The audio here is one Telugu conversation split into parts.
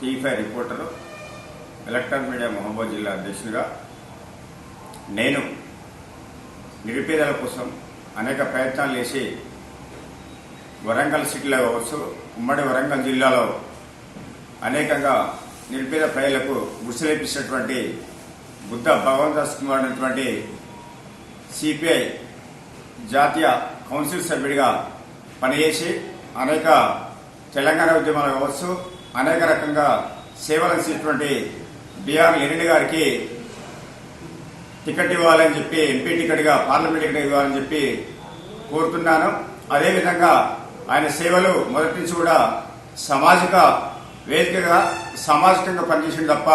Five reporter electronic media Mahabub జిల్లా అధ్యక్షుడిగా నేను నిరుపేదల కోసం అనేక ప్రయత్నాలు చేసి వరంగల్ సిటీలో కావచ్చు ఉమ్మడి వరంగల్ జిల్లాలో అనేకంగా నిరుపేద ప్రజలకు గుడిసెలేపించినటువంటి బుద్ధ భగవంతాస్ కుమార్ అనేటువంటి సిపిఐ జాతీయ కౌన్సిల్ సభ్యుడిగా పనిచేసి అనేక తెలంగాణ ఉద్యమాలు కావచ్చు అనేక రకంగా సేవలు అందించినటువంటి బిఆర్ లెనిన్ గారికి టికెట్ ఇవ్వాలని చెప్పి ఎంపీ టికెట్గా పార్లమెంట్ టికెట్ ఇవ్వాలని చెప్పి కోరుతున్నాను. అదేవిధంగా ఆయన సేవలు మొదటి నుంచి కూడా సామాజిక వేదికగా సామాజికంగా పనిచేసింది తప్ప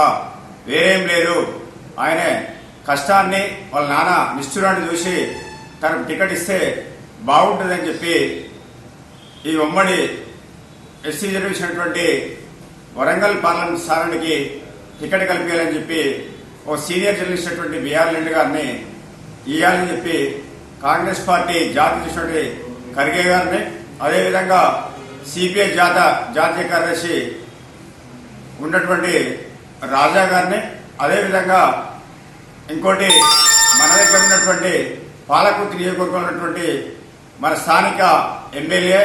వేరేం లేదు. ఆయన కష్టాన్ని వాళ్ళ నాన్న నిష్ఠురాన్ని చూసి తనకు టికెట్ ఇస్తే బాగుంటుందని చెప్పి ఈ ఉమ్మడి ఎస్సీ జరిగినటువంటి వరంగల్ పార్లమెంట్ స్థానానికి టికెట్ కల్పించాలని చెప్పి ఓ సీనియర్ జర్నలిస్ట్ అయినటువంటి బిఆర్ రెడ్డి గారిని ఇవ్వాలని చెప్పి కాంగ్రెస్ పార్టీ జాతీయ చేసినటువంటి ఖర్గే గారిని అదేవిధంగా సిపిఐ జాత జాతీయ కార్యదర్శి ఉన్నటువంటి రాజా గారిని అదేవిధంగా ఇంకోటి మన దగ్గర ఉన్నటువంటి పాలకుర్తి నియోజకవర్గంలో ఉన్నటువంటి మన స్థానిక MLA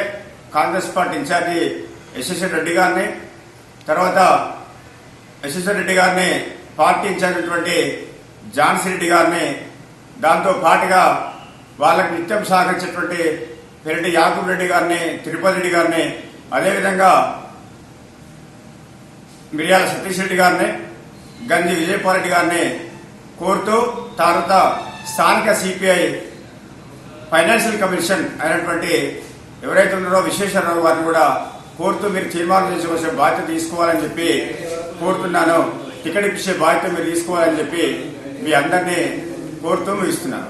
Congress party incharge Yashasvi Reddy గారిని తర్వాత యశస్వి రెడ్డి గారిని పార్టీ ఇన్ఛార్జ్ ఝాన్సీ రెడ్డి గారిని దాంతో పాటుగా వాళ్ళకు నిత్యం సహకరించినటువంటి పెరటి యాకూబ్ రెడ్డి గారిని తిరుపతి రెడ్డి గారిని అదేవిధంగా మిర్యాల సతీష్ రెడ్డి గారిని గంజి విజయపాల్ రెడ్డి గారిని కోరుతూ తర్వాత స్థానిక సిపిఐ ఫైనాన్షియల్ కమిషన్ అయినటువంటి ఎవరైతే ఉన్నారో విశ్వేశ్వరరావు గారిని కూడా కోరుతూ మీరు తీర్మానం చేసుకోవాల్సిన బాధ్యత తీసుకోవాలని చెప్పి కోరుతున్నాను. టికెట్ ఇప్పించే బాధ్యత మీరు తీసుకోవాలని చెప్పి మీ అందరినీ కోరుతూ ఇస్తున్నాను